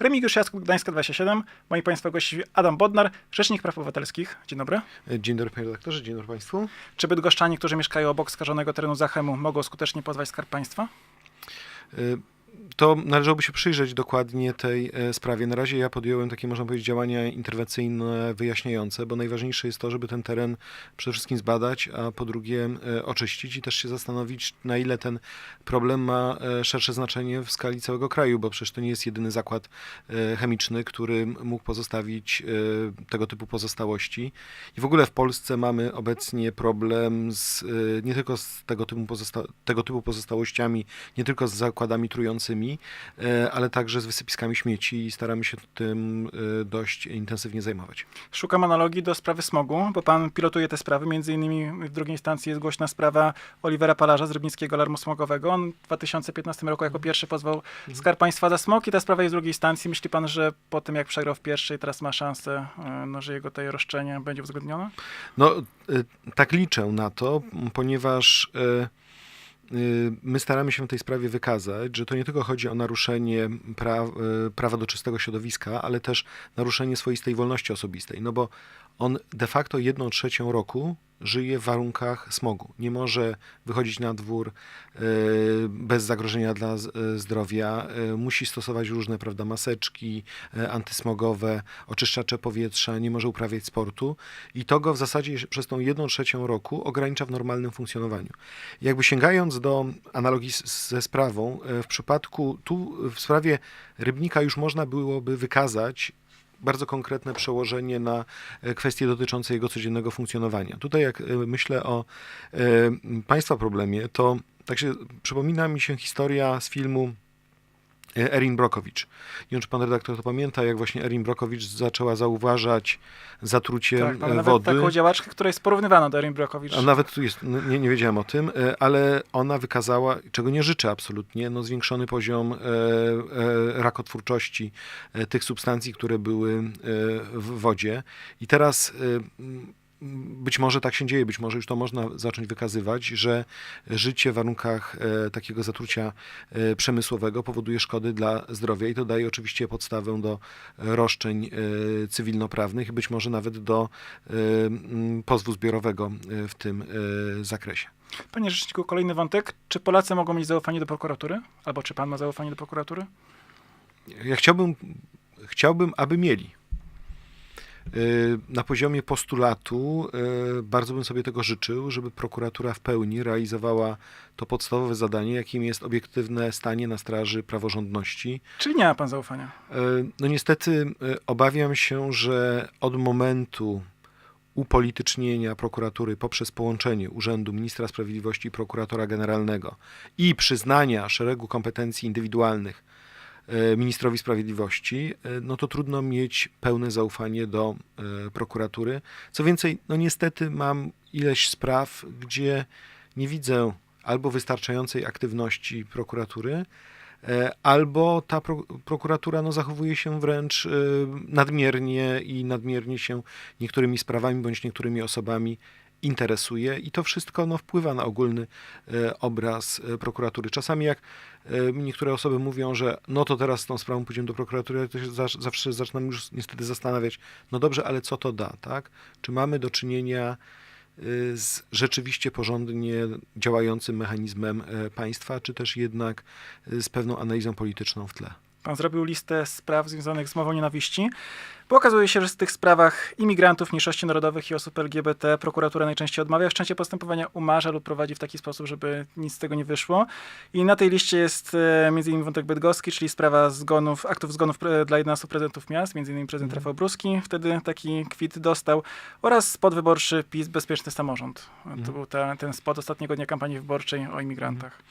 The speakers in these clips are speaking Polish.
Remigiusz Jaskuk, Gdańska 27. Moi Państwo gości Adam Bodnar, Rzecznik Praw Obywatelskich. Dzień dobry. Dzień dobry panie redaktorze, dzień dobry państwu. Czy bydgoszczanie, którzy mieszkają obok skażonego terenu Zachemu, mogą skutecznie pozwać Skarb Państwa? Y, To należałoby się przyjrzeć dokładnie tej e, sprawie. Na razie ja podjąłem takie, można powiedzieć, działania interwencyjne, wyjaśniające, bo najważniejsze jest to, żeby ten teren przede wszystkim zbadać, a po drugie e, oczyścić i też się zastanowić, na ile ten problem ma e, szersze znaczenie w skali całego kraju, bo przecież to nie jest jedyny zakład chemiczny, który mógł pozostawić tego typu pozostałości. I w ogóle w Polsce mamy obecnie problem z, nie tylko z tego typu, pozosta- tego typu pozostałościami, nie tylko z zakładami trującymi, e, ale także z wysypiskami śmieci i staramy się tym e, dość intensywnie zajmować. Szukam analogii do sprawy smogu, bo Pan pilotuje te sprawy. Między innymi w drugiej instancji jest głośna sprawa Olivera Palarza z Rybnickiego Alarmu Smogowego. On w 2015 roku jako pierwszy pozwał Skarb Państwa za smog i ta sprawa jest w drugiej instancji. Myśli Pan, że po tym jak przegrał w pierwszej, teraz ma szansę, e, no, że jego tej roszczenie będzie uwzględnione? No, tak liczę na to, ponieważ my staramy się w tej sprawie wykazać, że to nie tylko chodzi o naruszenie pra, e, prawa do czystego środowiska, ale też naruszenie swoistej wolności osobistej. No bo on de facto jedną trzecią roku żyje w warunkach smogu. Nie może wychodzić na dwór e, bez zagrożenia dla e, zdrowia. E, Musi stosować różne prawda, maseczki antysmogowe, oczyszczacze powietrza, nie może uprawiać sportu i to go w zasadzie przez tą jedną trzecią roku ogranicza w normalnym funkcjonowaniu. Jakby sięgając do analogii ze sprawą, w przypadku tu w sprawie Rybnika już można byłoby wykazać bardzo konkretne przełożenie na e, kwestie dotyczące jego codziennego funkcjonowania. Tutaj jak e, myślę o e, państwa problemie, to tak się przypomina mi się historia z filmu Erin Brokowicz. Nie wiem, czy pan redaktor to pamięta, jak właśnie Erin Brokowicz zaczęła zauważać zatrucie Tak, e, mamy nawet wody. taką działaczkę, która jest porównywana do Erin Brokowicz. A nawet tu jest, no, nie, nie wiedziałem o tym, e, ale ona wykazała, czego nie życzę absolutnie, no zwiększony poziom e, e, rakotwórczości e, tych substancji, które były e, w wodzie. I teraz e, być może tak się dzieje, być może już to można zacząć wykazywać, że życie w warunkach e, takiego zatrucia e, przemysłowego powoduje szkody dla zdrowia i to daje oczywiście podstawę do roszczeń e, cywilnoprawnych i być może nawet do pozwu zbiorowego w tym zakresie. Panie Rzeczniku, kolejny wątek. Czy Polacy mogą mieć zaufanie do prokuratury? Albo czy Pan ma zaufanie do prokuratury? Ja chciałbym, chciałbym, aby mieli. Y, Na poziomie postulatu y, bardzo bym sobie tego życzył, żeby prokuratura w pełni realizowała to podstawowe zadanie, jakim jest obiektywne stanie na straży praworządności. Czyli nie ma Pan zaufania? E, No niestety obawiam się, że od momentu upolitycznienia prokuratury poprzez połączenie Urzędu Ministra Sprawiedliwości i Prokuratora Generalnego i przyznania szeregu kompetencji indywidualnych ministrowi sprawiedliwości, e, no to trudno mieć pełne zaufanie do e, prokuratury. Co więcej, no niestety mam ileś spraw, gdzie nie widzę albo wystarczającej aktywności prokuratury, E, albo ta pro, prokuratura no, zachowuje się wręcz e, nadmiernie i nadmiernie się niektórymi sprawami bądź niektórymi osobami interesuje i to wszystko no, wpływa na ogólny e, obraz e, prokuratury. Czasami jak e, niektóre osoby mówią, że no to teraz z tą sprawą pójdziemy do prokuratury, to się zawsze zaczynam już niestety zastanawiać, no dobrze, ale co to da, tak? Czy mamy do czynienia z rzeczywiście porządnie działającym mechanizmem państwa, czy też jednak z pewną analizą polityczną w tle. Pan zrobił listę spraw związanych z mową nienawiści, bo okazuje się, że w tych sprawach imigrantów, mniejszości narodowych i osób LGBT prokuratura najczęściej odmawia wszczęcie postępowania, umarza lub prowadzi w taki sposób, żeby nic z tego nie wyszło. I na tej liście jest e, m.in. wątek bydgoski, czyli sprawa zgonów, aktów zgonów pre, dla 11 prezydentów miast, m.in. prezydent Rafał Bruski wtedy taki kwit dostał, oraz spot wyborczy PiS Bezpieczny Samorząd. To był ta, ten spot ostatniego dnia kampanii wyborczej o imigrantach.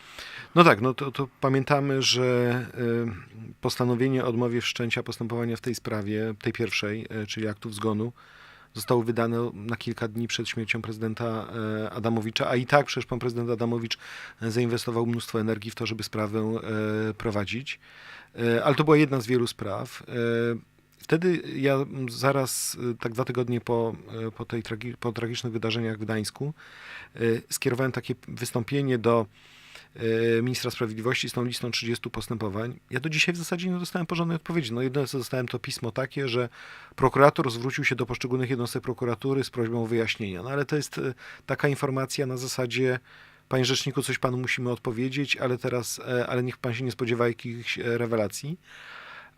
No tak, no to, to pamiętamy, że y, postanowienie o odmowie wszczęcia postępowania w tej sprawie, tej pierwszej, y, czyli aktów zgonu, zostało wydane na kilka dni przed śmiercią prezydenta e, Adamowicza, a i tak przecież pan prezydent Adamowicz e, zainwestował mnóstwo energii w to, żeby sprawę e, prowadzić. E, Ale to była jedna z wielu spraw. E, Wtedy ja zaraz, e, tak dwa tygodnie po, e, po, tej tragi- po tragicznych wydarzeniach w Gdańsku, e, skierowałem takie wystąpienie do e, ministra sprawiedliwości z tą listą 30 postępowań. Ja do dzisiaj w zasadzie nie dostałem porządnej odpowiedzi. No jedyne co dostałem to pismo takie, że prokurator zwrócił się do poszczególnych jednostek prokuratury z prośbą o wyjaśnienia. No ale to jest e, taka informacja na zasadzie Panie Rzeczniku, coś Panu musimy odpowiedzieć, ale teraz, e, ale niech Pan się nie spodziewa jakichś e, rewelacji.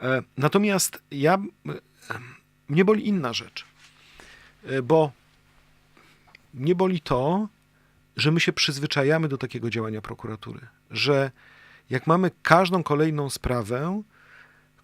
E, Natomiast ja, e, mnie boli inna rzecz, E, bo mnie boli to, że my się przyzwyczajamy do takiego działania prokuratury, że jak mamy każdą kolejną sprawę,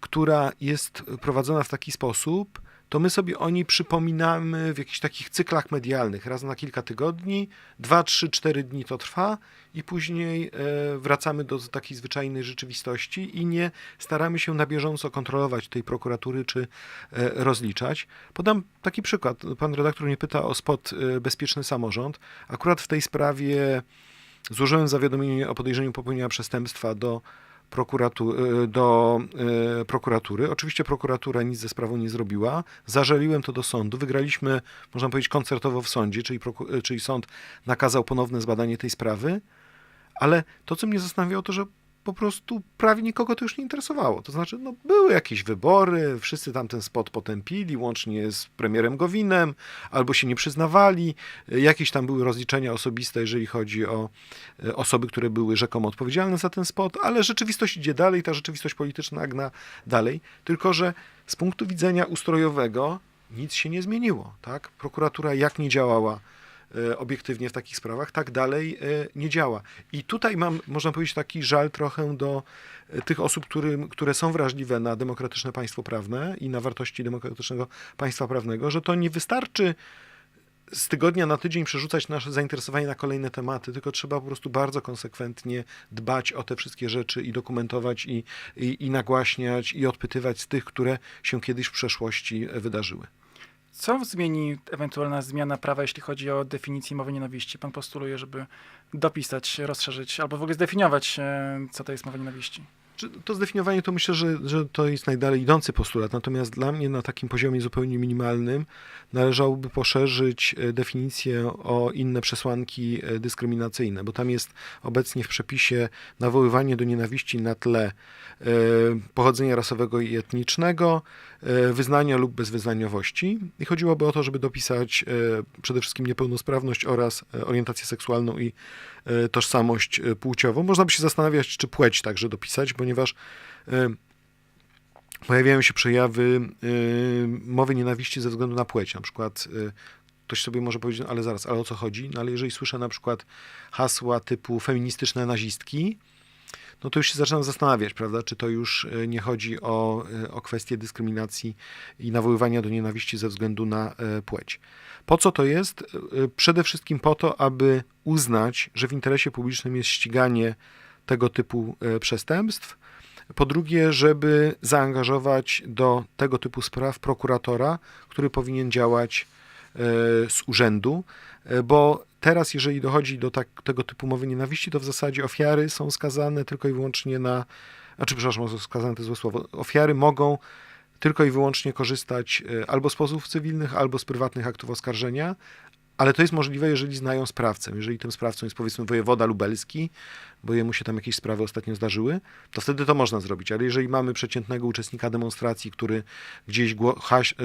która jest prowadzona w taki sposób, to my sobie o niej przypominamy w jakichś takich cyklach medialnych, raz na kilka tygodni, dwa, trzy, cztery dni to trwa i później e, wracamy do takiej zwyczajnej rzeczywistości i nie staramy się na bieżąco kontrolować tej prokuratury czy e, rozliczać. Podam taki przykład. Pan redaktor mnie pyta o spot e, Bezpieczny Samorząd. Akurat w tej sprawie złożyłem zawiadomienie o podejrzeniu popełnienia przestępstwa do prokuratu, e, do e, prokuratury. Oczywiście prokuratura nic ze sprawą nie zrobiła. Zażaliłem to do sądu. Wygraliśmy, można powiedzieć, koncertowo w sądzie, czyli, e, czyli sąd nakazał ponowne zbadanie tej sprawy. Ale to, co mnie zastanawiało, to że po prostu prawie nikogo to już nie interesowało. To znaczy, no, były jakieś wybory, wszyscy tam ten spot potępili, łącznie z premierem Gowinem, albo się nie przyznawali. Jakieś tam były rozliczenia osobiste, jeżeli chodzi o e, osoby, które były rzekomo odpowiedzialne za ten spot, ale rzeczywistość idzie dalej, ta rzeczywistość polityczna gna dalej. Tylko, że z punktu widzenia ustrojowego nic się nie zmieniło. Tak? Prokuratura jak nie działała obiektywnie w takich sprawach, tak dalej e, nie działa. I tutaj mam, można powiedzieć, taki żal trochę do e, tych osób, które są wrażliwe na demokratyczne państwo prawne i na wartości demokratycznego państwa prawnego, że to nie wystarczy z tygodnia na tydzień przerzucać nasze zainteresowanie na kolejne tematy, tylko trzeba po prostu bardzo konsekwentnie dbać o te wszystkie rzeczy i dokumentować i, i, i nagłaśniać i odpytywać z tych, które się kiedyś w przeszłości e, wydarzyły. Co zmieni ewentualna zmiana prawa, jeśli chodzi o definicję mowy nienawiści? Pan postuluje, żeby dopisać, rozszerzyć albo w ogóle zdefiniować, e, co to jest mowa nienawiści. To zdefiniowanie to myślę, że, że to jest najdalej idący postulat, natomiast dla mnie na takim poziomie zupełnie minimalnym należałoby poszerzyć e, definicję o inne przesłanki e, dyskryminacyjne, bo tam jest obecnie w przepisie nawoływanie do nienawiści na tle e, pochodzenia rasowego i etnicznego, wyznania lub bezwyznaniowości. I chodziłoby o to, żeby dopisać przede wszystkim niepełnosprawność oraz orientację seksualną i tożsamość płciową. Można by się zastanawiać, czy płeć także dopisać, ponieważ e, pojawiają się przejawy e, mowy nienawiści ze względu na płeć. Na przykład e, ktoś sobie może powiedzieć, ale zaraz, ale o co chodzi? No ale jeżeli słyszę na przykład hasła typu feministyczne nazistki, no to już się zaczynam zastanawiać, prawda, czy to już nie chodzi o, o kwestię dyskryminacji i nawoływania do nienawiści ze względu na płeć. Po co to jest? Przede wszystkim po to, aby uznać, że w interesie publicznym jest ściganie tego typu e, przestępstw. Po drugie, żeby zaangażować do tego typu spraw prokuratora, który powinien działać e, z urzędu, e, bo teraz, jeżeli dochodzi do tak, tego typu mowy nienawiści, to w zasadzie ofiary są skazane tylko i wyłącznie na, znaczy, przepraszam, skazane to złe słowo, ofiary mogą tylko i wyłącznie korzystać albo z pozwów cywilnych, albo z prywatnych aktów oskarżenia, ale to jest możliwe, jeżeli znają sprawcę. Jeżeli tym sprawcą jest powiedzmy wojewoda lubelski, bo jemu się tam jakieś sprawy ostatnio zdarzyły, to wtedy to można zrobić. Ale jeżeli mamy przeciętnego uczestnika demonstracji, który gdzieś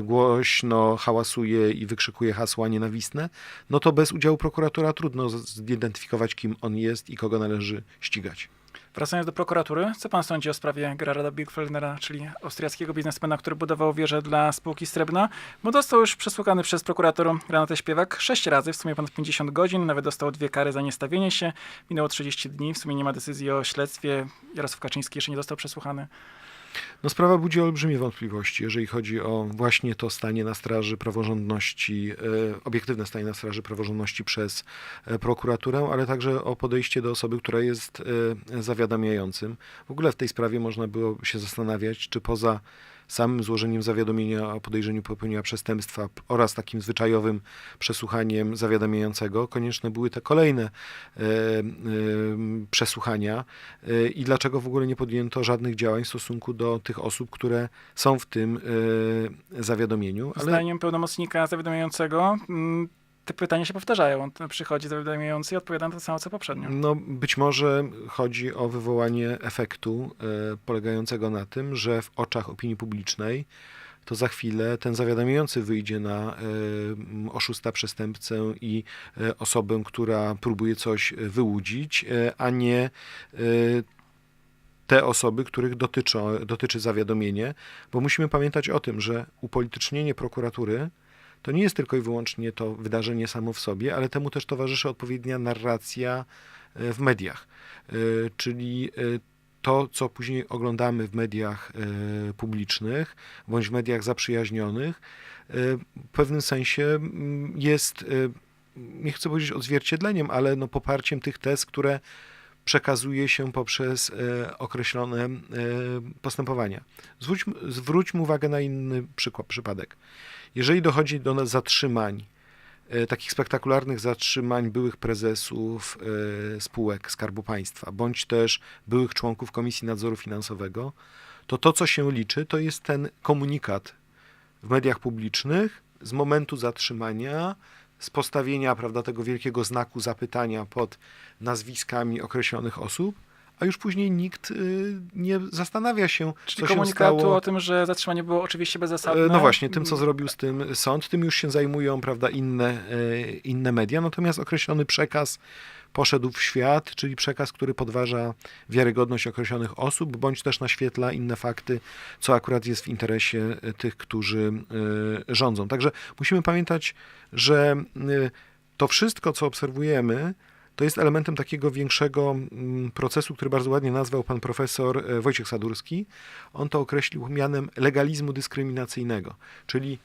głośno hałasuje i wykrzykuje hasła nienawistne, no to bez udziału prokuratora trudno zidentyfikować, kim on jest i kogo należy ścigać. Wracając do prokuratury, co pan sądzi o sprawie Gerarda Birgfellnera, czyli austriackiego biznesmena, który budował wieżę dla spółki Srebrna? Bo został już przesłuchany przez prokurator Renatę Śpiewak sześć razy, w sumie ponad 50 godzin, nawet dostał dwie kary za niestawienie się. Minęło 30 dni, w sumie nie ma decyzji o śledztwie. Jarosław Kaczyński jeszcze nie został przesłuchany. No sprawa budzi olbrzymie wątpliwości, jeżeli chodzi o właśnie to stanie na straży praworządności, e, obiektywne stanie na straży praworządności przez e, prokuraturę, ale także o podejście do osoby, która jest e, zawiadamiającym. W ogóle w tej sprawie można było się zastanawiać, czy poza samym złożeniem zawiadomienia o podejrzeniu popełnienia przestępstwa oraz takim zwyczajowym przesłuchaniem zawiadamiającego, konieczne były te kolejne e, e, przesłuchania e, i dlaczego w ogóle nie podjęto żadnych działań w stosunku do tych osób, które są w tym zawiadomieniu. Ale Zdaniem pełnomocnika zawiadamiającego mm, te pytania się powtarzają. On przychodzi zawiadamiający i odpowiada na to samo, co poprzednio. No, być może chodzi o wywołanie efektu e, polegającego na tym, że w oczach opinii publicznej to za chwilę ten zawiadamiający wyjdzie na e, oszusta, przestępcę i e, osobę, która próbuje coś wyłudzić, a nie te osoby, których dotyczą, dotyczy zawiadomienie, bo musimy pamiętać o tym, że upolitycznienie prokuratury to nie jest tylko i wyłącznie to wydarzenie samo w sobie, ale temu też towarzyszy odpowiednia narracja e, w mediach. E, Czyli e, to, co później oglądamy w mediach publicznych bądź w mediach zaprzyjaźnionych, w pewnym sensie jest, nie chcę powiedzieć odzwierciedleniem, ale no poparciem tych tez, które przekazuje się poprzez określone postępowania. Zwróć, zwróćmy uwagę na inny przykład, przypadek. Jeżeli dochodzi do zatrzymań, e, takich spektakularnych zatrzymań byłych prezesów e, spółek Skarbu Państwa, bądź też byłych członków Komisji Nadzoru Finansowego, to to, co się liczy, to jest ten komunikat w mediach publicznych z momentu zatrzymania, z postawienia prawda, tego wielkiego znaku zapytania pod nazwiskami określonych osób, a już później nikt y, nie zastanawia się, Czyli co się komunikatu stało. o tym, że zatrzymanie było oczywiście bezzasadne. E, No właśnie, tym co zrobił z tym sąd, tym już się zajmują prawda, inne, e, inne media, natomiast określony przekaz poszedł w świat, czyli przekaz, który podważa wiarygodność określonych osób, bądź też naświetla inne fakty, co akurat jest w interesie e, tych, którzy rządzą. Także musimy pamiętać, że to wszystko, co obserwujemy, to jest elementem takiego większego mm, procesu, który bardzo ładnie nazwał pan profesor e, Wojciech Sadurski. On to określił mianem legalizmu dyskryminacyjnego, czyli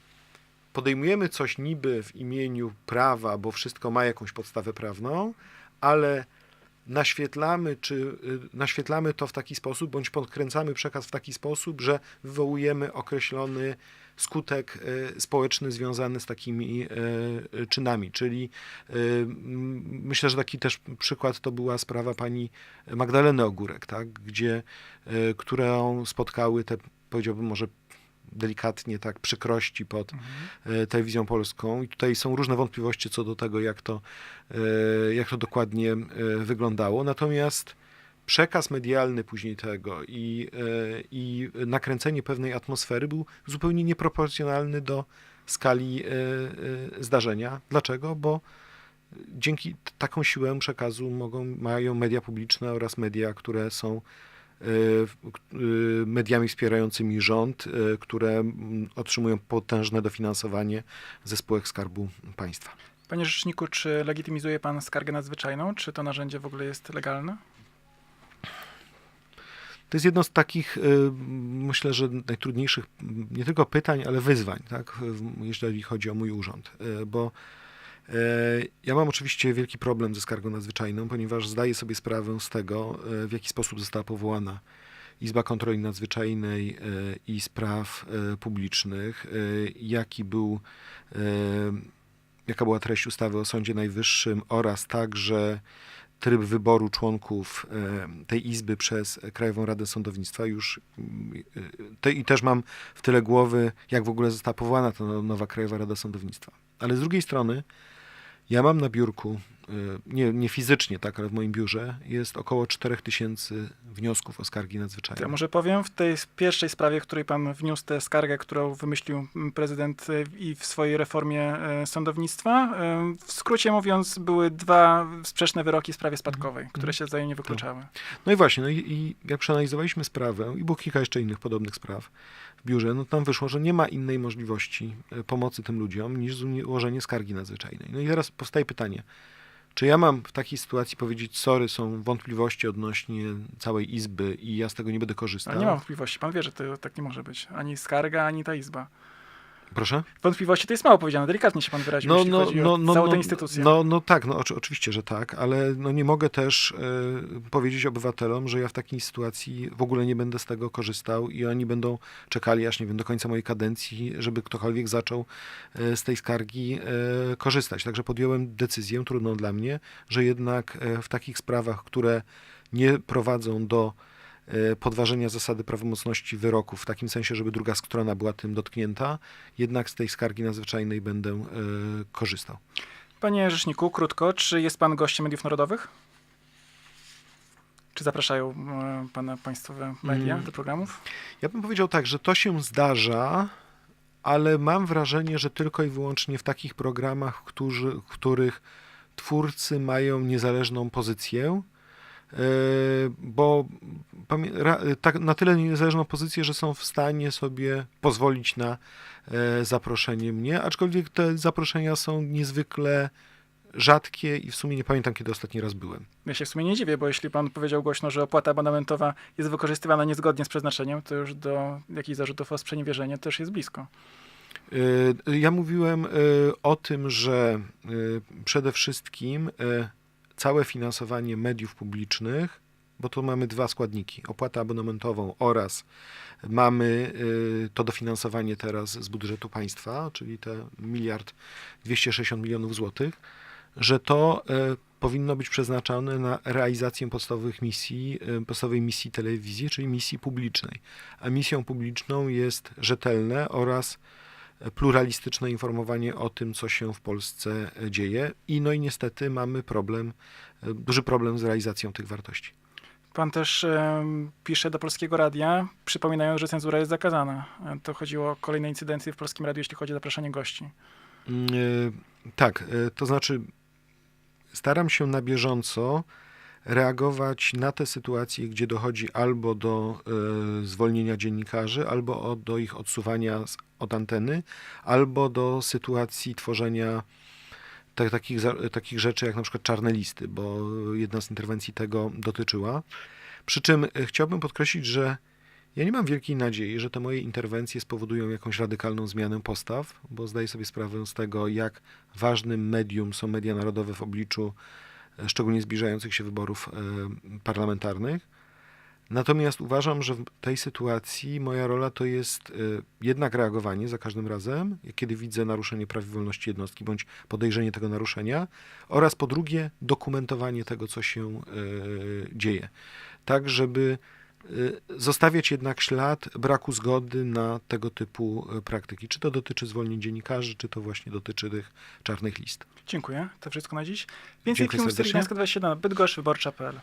podejmujemy coś niby w imieniu prawa, bo wszystko ma jakąś podstawę prawną, ale naświetlamy, czy y, naświetlamy to w taki sposób, bądź podkręcamy przekaz w taki sposób, że wywołujemy określony skutek y, społeczny związany z takimi y, czynami. Czyli m, myślę, że taki też przykład to była sprawa pani Magdaleny Ogórek, tak, gdzie, którą spotkały te, powiedziałbym może delikatnie tak przykrości pod Mhm. e, telewizją polską i tutaj są różne wątpliwości co do tego, jak to, e, jak to dokładnie e, wyglądało. Natomiast przekaz medialny później tego i, e, i nakręcenie pewnej atmosfery był zupełnie nieproporcjonalny do skali e, e, zdarzenia. Dlaczego? Bo dzięki taką siłę przekazu mogą, mają media publiczne oraz media, które są mediami wspierającymi rząd, które otrzymują potężne dofinansowanie ze spółek Skarbu Państwa. Panie Rzeczniku, czy legitymizuje pan skargę nadzwyczajną? Czy to narzędzie w ogóle jest legalne? To jest jedno z takich, y, myślę, że najtrudniejszych nie tylko pytań, ale wyzwań, tak, jeżeli chodzi o mój urząd. Y, Bo e, ja mam oczywiście wielki problem ze skargą nadzwyczajną, ponieważ zdaję sobie sprawę z tego, w jaki sposób została powołana Izba Kontroli Nadzwyczajnej i Spraw Publicznych, jaki był, jaka była treść ustawy o Sądzie Najwyższym oraz także tryb wyboru członków e, tej izby przez Krajową Radę Sądownictwa już e, i też mam w tyle głowy, jak w ogóle została powołana ta nowa Krajowa Rada Sądownictwa. Ale z drugiej strony ja mam na biurku, e, nie, nie fizycznie, tak, ale w moim biurze jest około 4000 wniosków o skargi nadzwyczajne. ja może powiem, w tej pierwszej sprawie, w której pan wniósł tę skargę, którą wymyślił mm, prezydent e, i w swojej reformie e, sądownictwa, w skrócie mówiąc, były dwa sprzeczne wyroki w sprawie spadkowej, które się wzajemnie wykluczały. No i właśnie, no i, i jak przeanalizowaliśmy sprawę, i było kilka jeszcze innych podobnych spraw biurze, no tam wyszło, że nie ma innej możliwości e, pomocy tym ludziom niż złożenie skargi nadzwyczajnej. No i teraz powstaje pytanie, czy ja mam w takiej sytuacji powiedzieć, sorry, są wątpliwości odnośnie całej izby i ja z tego nie będę korzystał? Ale nie ma wątpliwości. Pan wie, że to tak nie może być. Ani skarga, ani ta izba. Proszę? Wątpliwości to jest mało powiedziane. Delikatnie się pan wyraził, jeśli chodzi o całą tę instytucję. No, no tak, no oczy, oczywiście, że tak, ale no nie mogę też e, powiedzieć obywatelom, że ja w takiej sytuacji w ogóle nie będę z tego korzystał i oni będą czekali aż nie wiem do końca mojej kadencji, żeby ktokolwiek zaczął e, z tej skargi e, korzystać. Także podjąłem decyzję trudną dla mnie, że jednak w takich sprawach, które nie prowadzą do podważenia zasady prawomocności wyroków, w takim sensie, żeby druga strona była tym dotknięta, jednak z tej skargi nadzwyczajnej będę e, korzystał. Panie rzeczniku, krótko, czy jest pan gościem mediów narodowych? Czy zapraszają e, pana państwowe media Mm. do programów? Ja bym powiedział tak, że to się zdarza, ale mam wrażenie, że tylko i wyłącznie w takich programach, w, którzy, w których twórcy mają niezależną pozycję, bo tak, na tyle niezależną pozycję, że są w stanie sobie pozwolić na e, zaproszenie mnie, aczkolwiek te zaproszenia są niezwykle rzadkie i w sumie nie pamiętam, kiedy ostatni raz byłem. Ja się w sumie nie dziwię, bo jeśli pan powiedział głośno, że opłata abonamentowa jest wykorzystywana niezgodnie z przeznaczeniem, to już do jakichś zarzutów o sprzeniewierzenie też jest blisko. Y, Ja mówiłem y, o tym, że przede wszystkim całe finansowanie mediów publicznych, bo tu mamy dwa składniki: opłatę abonamentową oraz mamy y, to dofinansowanie teraz z budżetu państwa, czyli te miliard 260 milionów złotych, że to y, powinno być przeznaczone na realizację podstawowych misji, y, podstawowej misji telewizji, czyli misji publicznej. A misją publiczną jest rzetelne oraz pluralistyczne informowanie o tym, co się w Polsce dzieje. I no i niestety mamy problem, duży problem z realizacją tych wartości. Pan też pisze do Polskiego Radia, przypominając, że cenzura jest zakazana. To chodziło o kolejne incydencje w Polskim Radiu, jeśli chodzi o zapraszanie gości. E, Tak, e, to znaczy staram się na bieżąco reagować na te sytuacje, gdzie dochodzi albo do e, zwolnienia dziennikarzy, albo do ich odsuwania od anteny, albo do sytuacji tworzenia tak, takich, takich rzeczy jak na przykład czarne listy, bo jedna z interwencji tego dotyczyła. Przy czym e, chciałbym podkreślić, że ja nie mam wielkiej nadziei, że te moje interwencje spowodują jakąś radykalną zmianę postaw, bo zdaję sobie sprawę z tego, jak ważnym medium są media narodowe w obliczu szczególnie zbliżających się wyborów e, parlamentarnych. Natomiast uważam, że w tej sytuacji moja rola to jest e, jednak reagowanie za każdym razem, kiedy widzę naruszenie praw i wolności jednostki bądź podejrzenie tego naruszenia, oraz po drugie dokumentowanie tego, co się e, dzieje. Tak, żeby zostawiać jednak ślad braku zgody na tego typu y, praktyki. Czy to dotyczy zwolnień dziennikarzy, czy to właśnie dotyczy tych czarnych list. Dziękuję. To wszystko na dziś. Więcej Dziękuję filmów z serii serdecznie. Gdańska 27 na bydgoszcz wyborcza.pl.